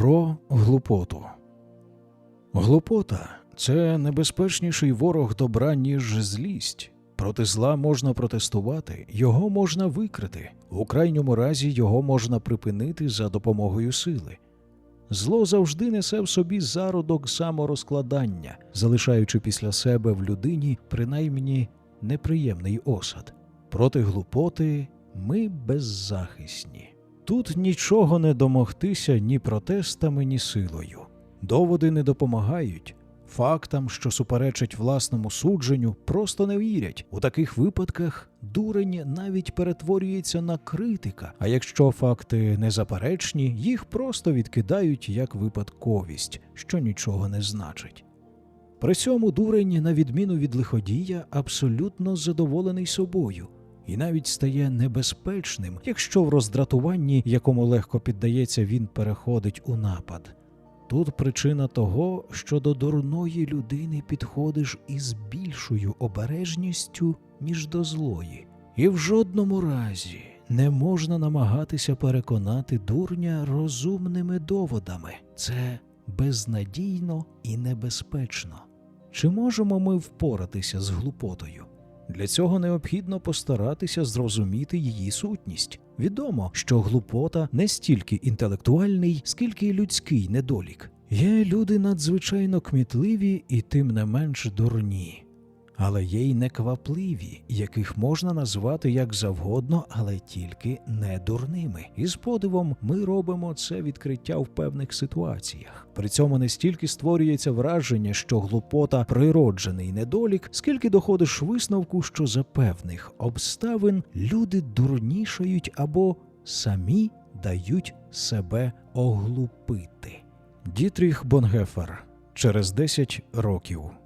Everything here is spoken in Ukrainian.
Про глупоту. Глупота це небезпечніший ворог добра, ніж злість. Проти зла можна протестувати, його можна викрити, у крайньому разі його можна припинити за допомогою сили. Зло завжди несе в собі зародок саморозкладання, залишаючи після себе в людині принаймні неприємний осад. Проти глупоти ми беззахисні. Тут нічого не домогтися ні протестами, ні силою. Доводи не допомагають. Фактам, що суперечать власному судженню, просто не вірять. У таких випадках дурень навіть перетворюється на критика. А якщо факти незаперечні, їх просто відкидають як випадковість, що нічого не значить. При цьому дурень, на відміну від лиходія, абсолютно задоволений собою і навіть стає небезпечним, якщо в роздратуванні, якому легко піддається, він переходить у напад. Тут причина того, що до дурної людини підходиш із більшою обережністю, ніж до злої, і в жодному разі не можна намагатися переконати дурня розумними доводами. Це безнадійно і небезпечно. Чи можемо ми впоратися з глупотою? Для цього необхідно постаратися зрозуміти її сутність. Відомо, що глупота не стільки інтелектуальний, скільки людський недолік. Є люди надзвичайно кмітливі і тим не менш дурні. Але є й неквапливі, яких можна назвати як завгодно, але тільки не дурними. І з подивом ми робимо це відкриття в певних ситуаціях. При цьому не стільки створюється враження, що глупота природжений недолік, скільки доходиш висновку, що за певних обставин люди дурнішають або самі дають себе оглупити. Дітріх Бонгефер через 10 років.